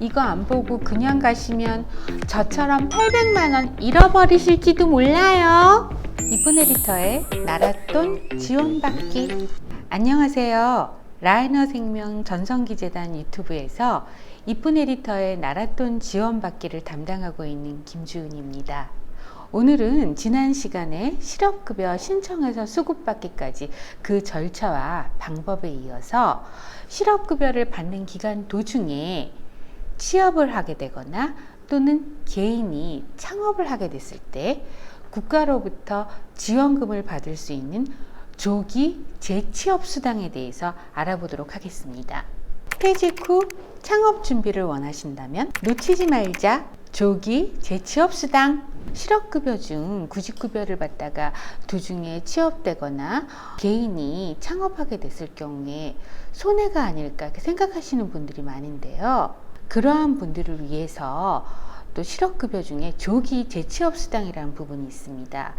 이거 안 보고 그냥 가시면 저처럼 800만 원 잃어버리실지도 몰라요. 이쁜 에디터의 나랏돈 지원받기. 안녕하세요. 라이너 생명 전성기재단 유튜브에서 이쁜 에디터의 나랏돈 지원받기를 담당하고 있는 김주은입니다. 오늘은 지난 시간에 실업급여 신청해서 수급받기까지 그 절차와 방법에 이어서 실업급여를 받는 기간 도중에 취업을 하게 되거나 또는 개인이 창업을 하게 됐을 때 국가로부터 지원금을 받을 수 있는 조기 재취업 수당에 대해서 알아보도록 하겠습니다. 퇴직 후 창업 준비를 원하신다면 놓치지 말자 조기 재취업 수당 실업급여 중 구직급여를 받다가 도중에 취업되거나 개인이 창업하게 됐을 경우에 손해가 아닐까 생각하시는 분들이 많은데요. 그러한 분들을 위해서 또 실업급여 중에 조기 재취업 수당이라는 부분이 있습니다.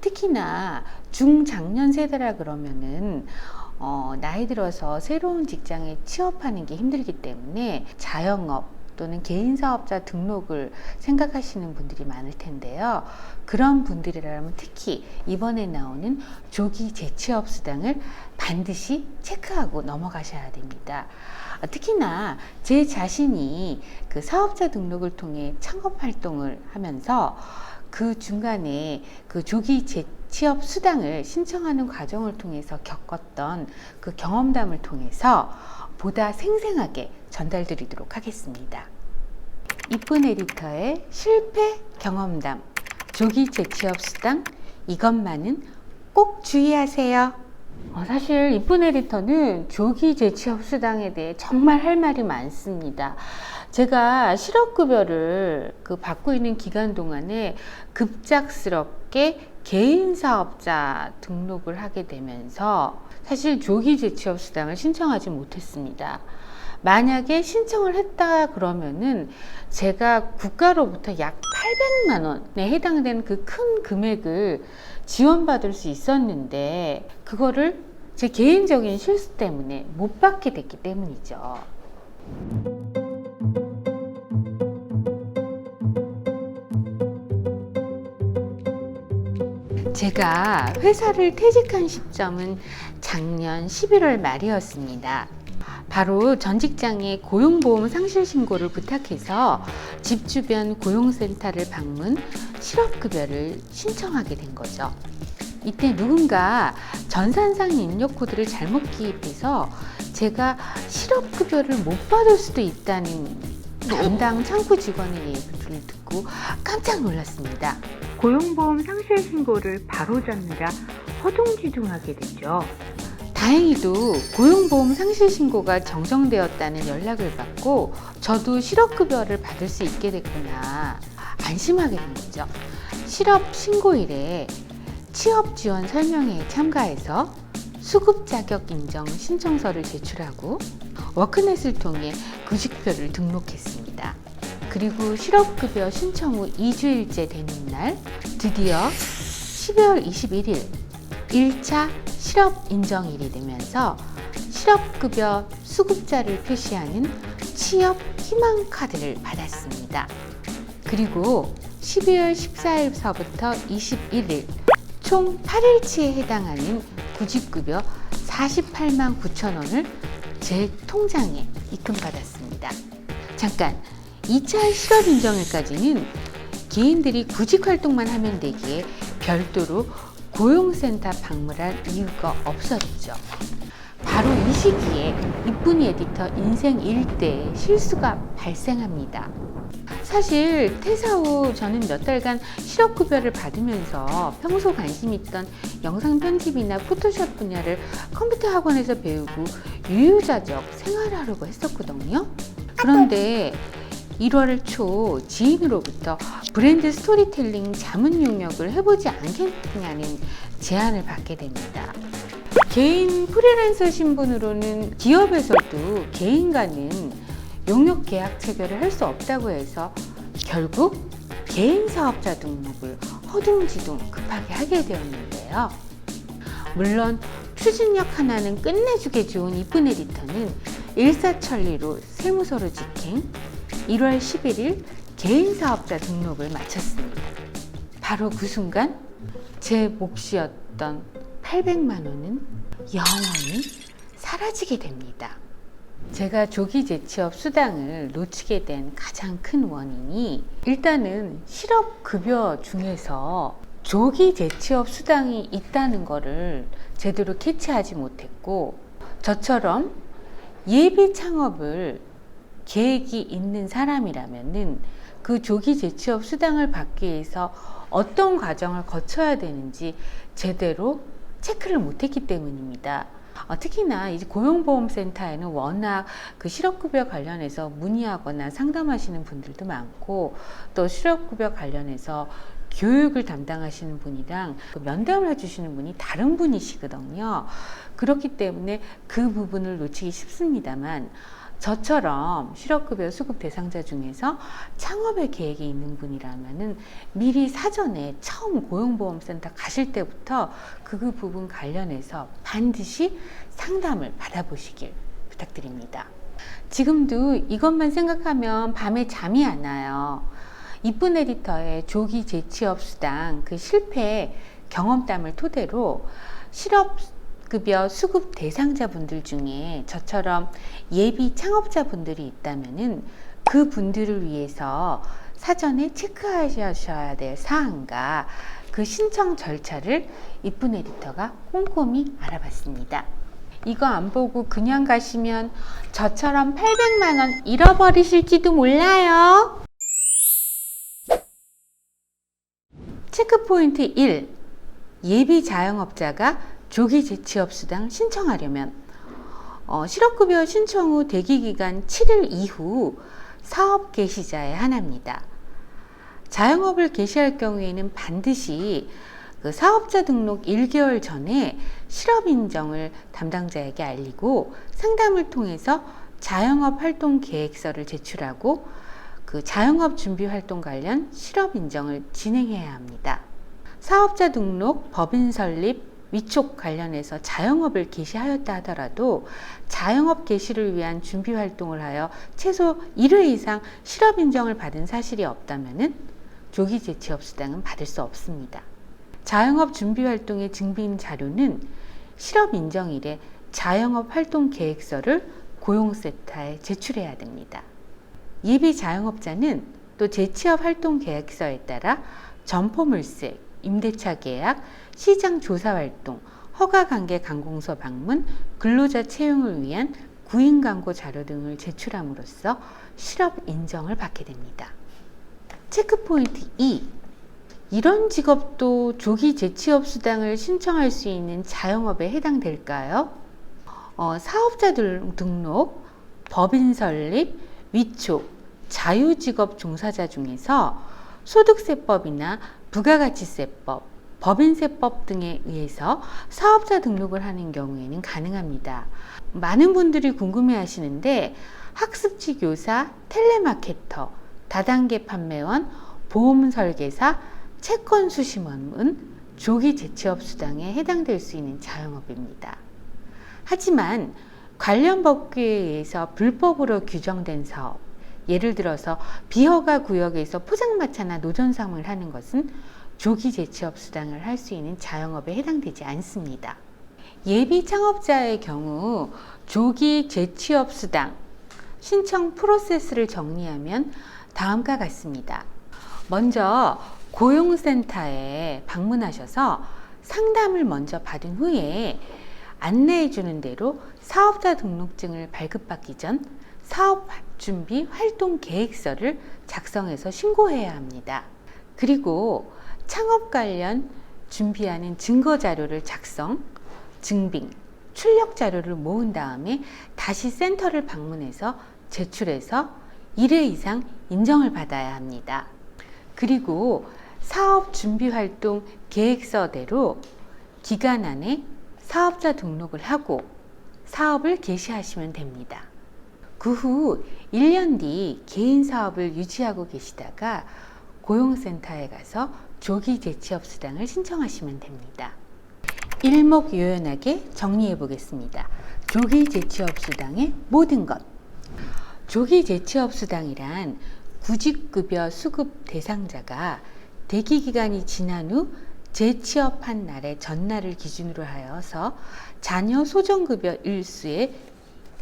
특히나 중장년 세대라 그러면은 어, 나이 들어서 새로운 직장에 취업하는 게 힘들기 때문에 자영업 또는 개인 사업자 등록을 생각하시는 분들이 많을 텐데요. 그런 분들이라면 특히 이번에 나오는 조기 재취업 수당을 반드시 체크하고 넘어가셔야 됩니다. 아, 특히나 제 자신이 그 사업자 등록을 통해 창업 활동을 하면서 그 중간에 그 조기 재취업 수당을 신청하는 과정을 통해서 겪었던 그 경험담을 통해서 보다 생생하게 전달드리도록 하겠습니다. 이쁜 에디터의 실패 경험담, 조기 재취업 수당, 이것만은 꼭 주의하세요. 어, 사실 이쁜 에디터는 조기 재취 업 수당에 대해 정말 할 말이 많습니다. 제가 실업급여를 그 받고 있는 기간 동안에 급작스럽게 개인 사업자 등록을 하게 되면서 사실 조기 재취업 수당을 신청하지 못했습니다. 만약에 신청을 했다 그러면은 제가 국가로부터 약 800만 원에 해당되는 그 큰 금액을 지원받을 수 있었는데 그거를 제 개인적인 실수 때문에 못 받게 됐기 때문이죠. 제가 회사를 퇴직한 시점은 작년 11월 말이었습니다. 바로 전 직장의 고용보험 상실 신고를 부탁해서 집 주변 고용센터를 방문 실업급여를 신청하게 된 거죠. 이때 누군가 전산상 입력 코드를 잘못 기입해서 제가 실업급여를 못 받을 수도 있다는 담당 창구 직원의 얘기를 듣고 깜짝 놀랐습니다. 고용보험 상실 신고를 바로잡느라 허둥지둥하게 됐죠. 다행히도 고용보험 상실 신고가 정정되었다는 연락을 받고 저도 실업급여를 받을 수 있게 됐구나 안심하게 된 거죠. 실업 신고일에 취업 지원 설명회에 참가해서 수급 자격 인정 신청서를 제출하고 워크넷을 통해 구직표를 등록했습니다. 그리고 실업급여 신청 후 2주일째 되는 날 드디어 12월 21일 1차 실업 인정일이 되면서 실업급여 수급자를 표시하는 취업 희망 카드를 받았습니다. 그리고 12월 14일서부터 21일 총 8일치에 해당하는 구직급여 48만 9천 원을 제 통장에 입금받았습니다. 잠깐 2차 실업 인정일까지는 개인들이 구직 활동만 하면 되기에 별도로 고용센터 방문할 이유가 없었죠. 바로 이 시기에 이쁜이 에디터 인생 일대 실수가 발생합니다. 사실 퇴사 후 저는 몇 달간 실업급여를 받으면서 평소 관심 있던 영상 편집이나 포토샵 분야를 컴퓨터 학원에서 배우고 유유자적 생활하려고 했었거든요. 그런데 1월 초 지인으로부터 브랜드 스토리텔링 자문 용역을 해보지 않겠냐는 제안을 받게 됩니다. 개인 프리랜서 신분으로는 기업에서도 개인과는 용역 계약 체결을 할 수 없다고 해서 결국 개인 사업자 등록을 허둥지둥 급하게 하게 되었는데요. 물론 추진력 하나는 끝내주게 좋은 이쁜 에디터는 일사천리로 세무서로 직행, 1월 11일 개인 사업자 등록을 마쳤습니다. 바로 그 순간 제 몫이었던 800만 원은 영원히 사라지게 됩니다. 제가 조기 재취업 수당을 놓치게 된 가장 큰 원인이 일단은 실업급여 중에서 조기 재취업 수당이 있다는 것을 제대로 캐치하지 못했고 저처럼 예비 창업을 계획이 있는 사람이라면은 그 조기 재취업 수당을 받기 위해서 어떤 과정을 거쳐야 되는지 제대로 체크를 못했기 때문입니다. 어, 특히나 이제 고용보험센터에는 워낙 그 실업급여 관련해서 문의하거나 상담하시는 분들도 많고 또 실업급여 관련해서 교육을 담당하시는 분이랑 그 면담을 해주시는 분이 다른 분이시거든요. 그렇기 때문에 그 부분을 놓치기 쉽습니다만 저처럼 실업급여 수급 대상자 중에서 창업의 계획이 있는 분이라면은 미리 사전에 처음 고용보험센터 가실 때부터 그 부분 관련해서 반드시 상담을 받아보시길 부탁드립니다. 지금도 이것만 생각하면 밤에 잠이 안 와요. 이쁜 에디터의 조기 재취업 수당 그 실패 경험담을 토대로 실업 급여 수급 대상자분들 중에 저처럼 예비 창업자분들이 있다면은 그 분들을 위해서 사전에 체크하셔야 될 사항과 그 신청 절차를 이쁜 에디터가 꼼꼼히 알아봤습니다. 이거 안 보고 그냥 가시면 저처럼 800만 원 잃어버리실지도 몰라요. 체크 포인트 1. 예비 자영업자가 조기 재취업 수당 신청하려면 어, 실업급여 신청 후 대기 기간 7일 이후 사업 개시자에 한합니다. 자영업을 개시할 경우에는 반드시 그 사업자 등록 1개월 전에 실업 인정을 담당자에게 알리고 상담을 통해서 자영업 활동 계획서를 제출하고 그 자영업 준비 활동 관련 실업 인정을 진행해야 합니다. 사업자 등록, 법인 설립, 위촉 관련해서 자영업을 개시하였다 하더라도 자영업 개시를 위한 준비 활동을 하여 최소 1회 이상 실업 인정을 받은 사실이 없다면 조기 재취업 수당은 받을 수 없습니다. 자영업 준비 활동의 증빙 자료는 실업 인정일에 자영업 활동 계획서를 고용센터에 제출해야 됩니다. 예비 자영업자는 또 재취업 활동 계획서에 따라 점포물색, 임대차 계약, 시장 조사 활동, 허가 관계 관공서 방문, 근로자 채용을 위한 구인 광고 자료 등을 제출함으로써 실업 인정을 받게 됩니다. 체크 포인트 2. 이런 직업도 조기 재취업 수당을 신청할 수 있는 자영업에 해당될까요? 어, 사업자 등록, 법인 설립, 위촉, 자유직업 종사자 중에서 소득세법이나 부가가치세법, 법인세법 등에 의해서 사업자 등록을 하는 경우에는 가능합니다. 많은 분들이 궁금해 하시는데 학습지 교사, 텔레마케터, 다단계 판매원, 보험 설계사, 채권 수심원은 조기 재취업 수당에 해당될 수 있는 자영업입니다. 하지만 관련 법규에 의해서 불법으로 규정된 사업, 예를 들어서 비허가 구역에서 포장마차나 노점상을 하는 것은 조기 재취업 수당을 할 수 있는 자영업에 해당되지 않습니다. 예비 창업자의 경우 조기 재취업 수당 신청 프로세스를 정리하면 다음과 같습니다. 먼저 고용센터에 방문하셔서 상담을 먼저 받은 후에 안내해 주는 대로 사업자 등록증을 발급받기 전 사업 준비 활동 계획서를 작성해서 신고해야 합니다. 그리고 창업 관련 준비하는 증거 자료를 작성, 증빙, 출력 자료를 모은 다음에 다시 센터를 방문해서 제출해서 1회 이상 인정을 받아야 합니다. 그리고 사업 준비 활동 계획서대로 기간 안에 사업자 등록을 하고 사업을 개시하시면 됩니다. 그 후 1년 뒤 개인 사업을 유지하고 계시다가 고용센터에 가서 조기 재취업 수당을 신청하시면 됩니다. 일목요연하게 정리해 보겠습니다. 조기 재취업 수당의 모든 것. 조기 재취업 수당이란 구직급여 수급 대상자가 대기 기간이 지난 후 재취업한 날의 전날을 기준으로 하여서 자녀 소정급여 일수의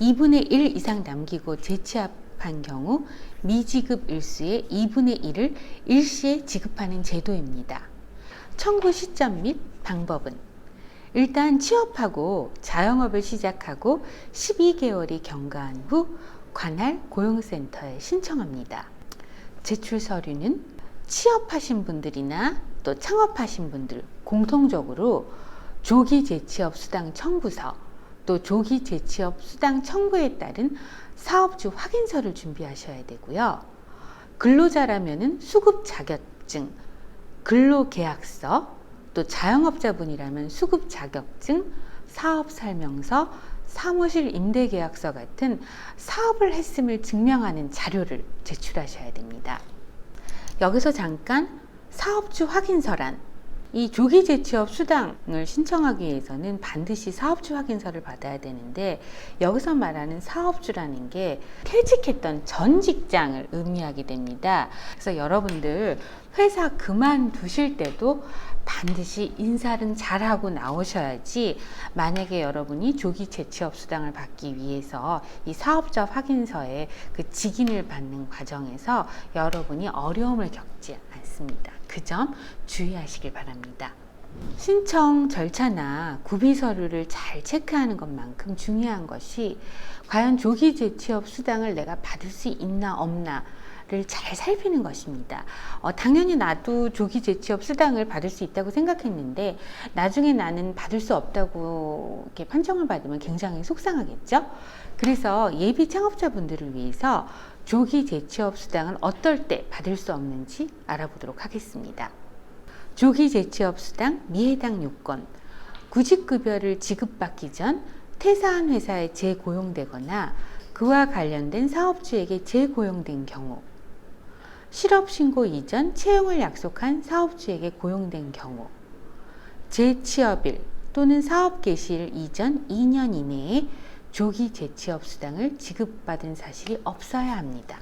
2분의 1 이상 남기고 재취업한 경우 미지급 일수의 2분의 1을 일시에 지급하는 제도입니다. 청구 시점 및 방법은 일단 취업하고 자영업을 시작하고 12개월이 경과한 후 관할 고용센터에 신청합니다. 제출 서류는 취업하신 분들이나 또 창업하신 분들 공통적으로 조기 재취업 수당 청구서 또 조기 재취업 수당 청구에 따른 사업주 확인서를 준비하셔야 되고요. 근로자라면은 수급 자격증, 근로계약서, 또 자영업자분이라면 수급 자격증, 사업 설명서, 사무실 임대 계약서 같은 사업을 했음을 증명하는 자료를 제출하셔야 됩니다. 여기서 잠깐 사업주 확인서란 이 조기 재취업 수당을 신청하기 위해서는 반드시 사업주 확인서를 받아야 되는데 여기서 말하는 사업주라는 게 퇴직했던 전 직장을 의미하게 됩니다. 그래서 여러분들 회사 그만두실 때도 반드시 인사는 잘하고 나오셔야지 만약에 여러분이 조기 재취업 수당을 받기 위해서 이 사업자 확인서에 그 직인을 받는 과정에서 여러분이 어려움을 겪 지 않습니다. 그 점 주의하시길 바랍니다. 신청 절차나 구비 서류를 잘 체크하는 것만큼 중요한 것이 과연 조기 재취업 수당을 내가 받을 수 있나 없나 를잘 살피는 것입니다. 어, 당연히 나도 조기 재취업 수당을 받을 수 있다고 생각했는데 나중에 나는 받을 수 없다고 이렇게 판정을 받으면 굉장히 속상하겠죠. 그래서 예비 창업자분들을 위해서 조기 재취업 수당을 어떨 때 받을 수 없는지 알아보도록 하겠습니다. 조기 재취업 수당 미해당 요건 구직급여를 지급받기 전 퇴사한 회사에 재고용되거나 그와 관련된 사업주에게 재고용된 경우 실업신고 이전 채용을 약속한 사업주에게 고용된 경우 재취업일 또는 사업 개시일 이전 2년 이내에 조기 재취업 수당을 지급받은 사실이 없어야 합니다.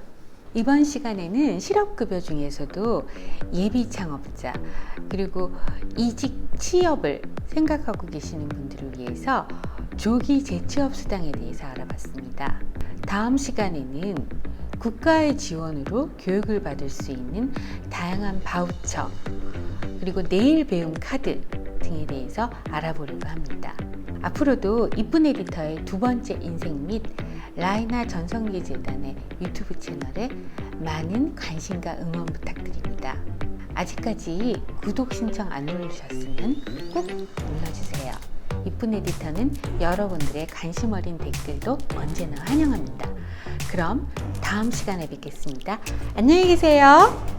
이번 시간에는 실업급여 중에서도 예비 창업자 그리고 이직 취업을 생각하고 계시는 분들을 위해서 조기 재취업 수당에 대해서 알아봤습니다. 다음 시간에는 국가의 지원으로 교육을 받을 수 있는 다양한 바우처 그리고 내일 배움 카드 등에 대해서 알아보려고 합니다. 앞으로도 이쁜 에디터의 두 번째 인생 및 라이나 전성기 재단의 유튜브 채널에 많은 관심과 응원 부탁드립니다. 아직까지 구독 신청 안 누르셨으면 꼭 눌러주세요. 이쁜 에디터는 여러분들의 관심 어린 댓글도 언제나 환영합니다. 그럼 다음 시간에 뵙겠습니다. 안녕히 계세요.